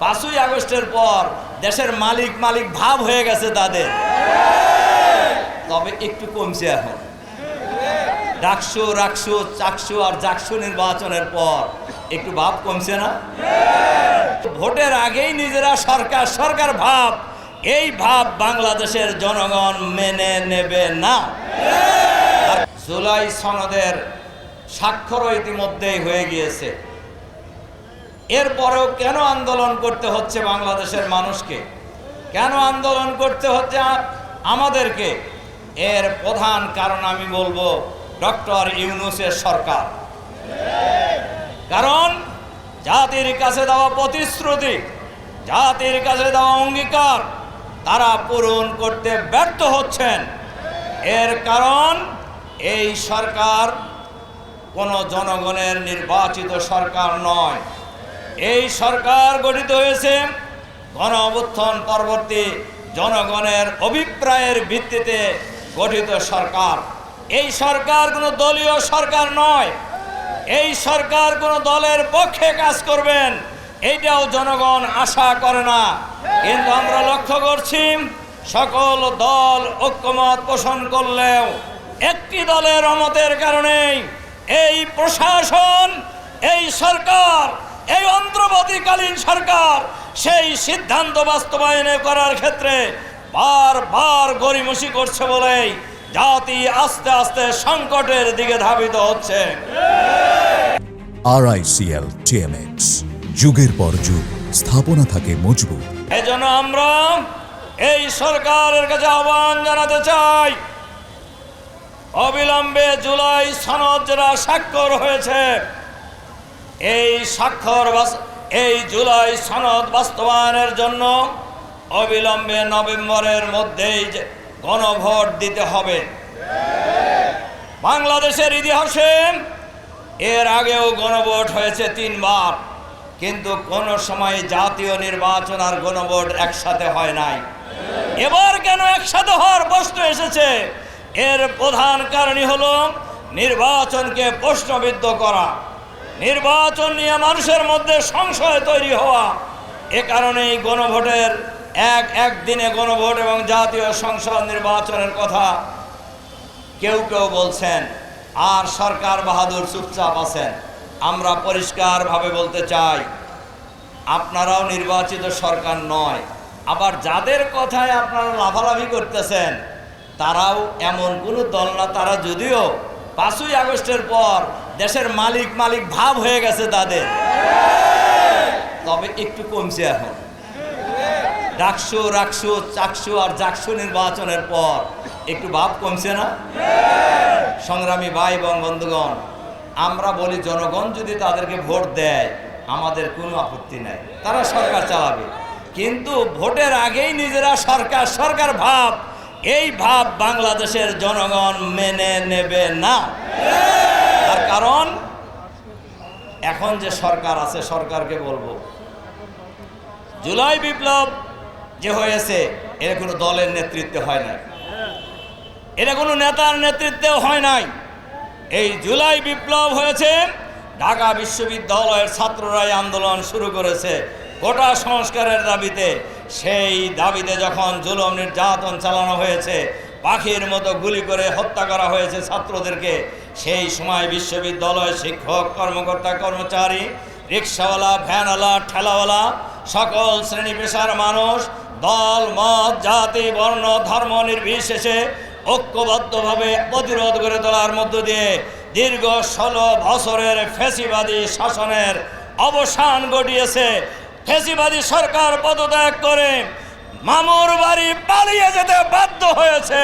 পাঁচই আগস্টের পর দেশের মালিক মালিক ভাব হয়ে গেছে তাদের। তবে একটু কমছে এখন। ডাকসু, রাকসু, চাকসু আর জাকসু নির্বাচনের পর একটু ভাব কমছে না? ভোটের আগেই নিজেরা সরকার সরকার ভাব, এই ভাব বাংলাদেশের জনগণ মেনে নেবে না। জুলাই সনদের স্বাক্ষরও ইতিমধ্যেই হয়ে গিয়েছে। এরপরেও কেন আন্দোলন করতে হচ্ছে বাংলাদেশের মানুষকে? কেন আন্দোলন করতে হচ্ছে আমাদেরকে? এর প্রধান কারণ আমি বলব ডক্টর ইউনুসের সরকার। কারণ জাতির কাছে দেওয়া প্রতিশ্রুতি, জাতির কাছে দেওয়া অঙ্গীকার, তারা পূরণ করতে ব্যর্থ হচ্ছেন। এর কারণ এই সরকার কোনো জনগণের নির্বাচিত সরকার নয়। এই সরকার গঠিত হয়েছে গণ অভ্যুত্থান পরবর্তী জনগণের অভিপ্রায়ের ভিত্তিতে গঠিত সরকার। এই সরকার কোনো দলীয় সরকার নয়। এই সরকার কোনো দলের পক্ষে কাজ করবেন, এইটাও জনগণ আশা করে না। কিন্তু আমরা লক্ষ্য করছি, সকল দল ঐক্যমত পোষণ করলেও একটি দলের অমতের কারণেই এই প্রশাসন, এই সরকার এই অন্তর্বর্তীকালীন সরকার সেই সিদ্ধান্ত বাস্তবায়নে করার ক্ষেত্রে বারবার গরিমসি করছে বলেই জাতি আস্তে আস্তে সংকটের দিকে ধাবিত হচ্ছে। আরআইসিএল টিএমএক্স যুগের পর যুগ স্থাপনা থাকে মজবুত। এজন্য আমরা এই সরকারের কাছে আহ্বান জানাতে চাই অবিলম্বে জুলাই সনদ যেটা স্বাক্ষর হয়েছে এই স্বাক্ষর এই জুলাই সনদ বাস্তবায়নের জন্য অবিলম্বে নভেম্বরের মধ্যেই গণভোট দিতে হবে। বাংলাদেশের ইতিহাসে এর আগেও গণভোট হয়েছে তিনবার, কিন্তু কোন সময় জাতীয় নির্বাচন আর গণভোট একসাথে হয় নাই। এবার কেন একসাথে হওয়ার প্রশ্ন এসেছে? এর প্রধান কারণই হল নির্বাচনকে প্রশ্নবিদ্ধ করা। নির্বাচন নিয়ে মানুষের মধ্যে সংশয় তৈরি হওয়া। এ কারণেই গণভোটের এক একদিনে গণভোট এবং জাতীয় সংসদ নির্বাচনের কথা কেউ কেউ বলছেন, আর সরকার বাহাদুর চুপচাপ আছেন। আমরা পরিষ্কারভাবে বলতে চাই, আপনারাও নির্বাচিত সরকার নয়, আবার যাদের কথায় আপনারা লাভালাভি করতেছেন, তারাও এমন কোনো দল না, তারা যদিও পাঁচই আগস্টের পর দেশের মালিক মালিক ভাব হয়ে গেছে তাদের। তবে একটু কমছে এখন। ডাকসু, রাকসু, চাকসু আর জাকসু নির্বাচনের পর একটু ভাব কমছে না? সংগ্রামী ভাই এবং বন্ধুগণ, আমরা বলি জনগণ যদি তাদেরকে ভোট দেয়, আমাদের কোনো আপত্তি নাই। তারা সরকার চালাবে। কিন্তু ভোটের আগেই নিজেরা সরকার সরকার ভাব, এই ভাব বাংলাদেশের জনগণ মেনে নেবে না। এখন যে সরকার আছে, সরকারকে বলব। জুলাই বিপ্লব যে হয়েছে, এর কোনো দলের নেতৃত্বে হয় নাই। এটা কোনো নেতার নেতৃত্বেও হয় নাই। এই জুলাই বিপ্লব হয়েছে, ঢাকা বিশ্ববিদ্যালয়ের ছাত্ররাই আন্দোলন শুরু করেছে। গোটা সংস্কারের দাবিতে, সেই দাবিতে যখন জুলম নির্যাতন চালানো হয়েছে, পাখির মতো গুলি করে হত্যা করা হয়েছে ছাত্রদেরকে। সেই সময় বিশ্ববিদ্যালয় শিক্ষক, কর্মকর্তা, কর্মচারী, রিক্সাওয়ালা, ভ্যানওয়ালা, ঠেলাওয়ালা, সকল শ্রেণি পেশার মানুষ, দল, মত, জাতি, বর্ণ, ধর্ম নির্বিশেষে ঐক্যবদ্ধভাবে প্রতিরোধ করে তোলার মধ্য দিয়ে দীর্ঘ ষোলো বছরের ফেসিবাদী শাসনের অবসান ঘটিয়েছে। ফেসিবাদী সরকার পদত্যাগ করে মামুর বাড়ি পালিয়ে যেতে বাধ্য হয়েছে।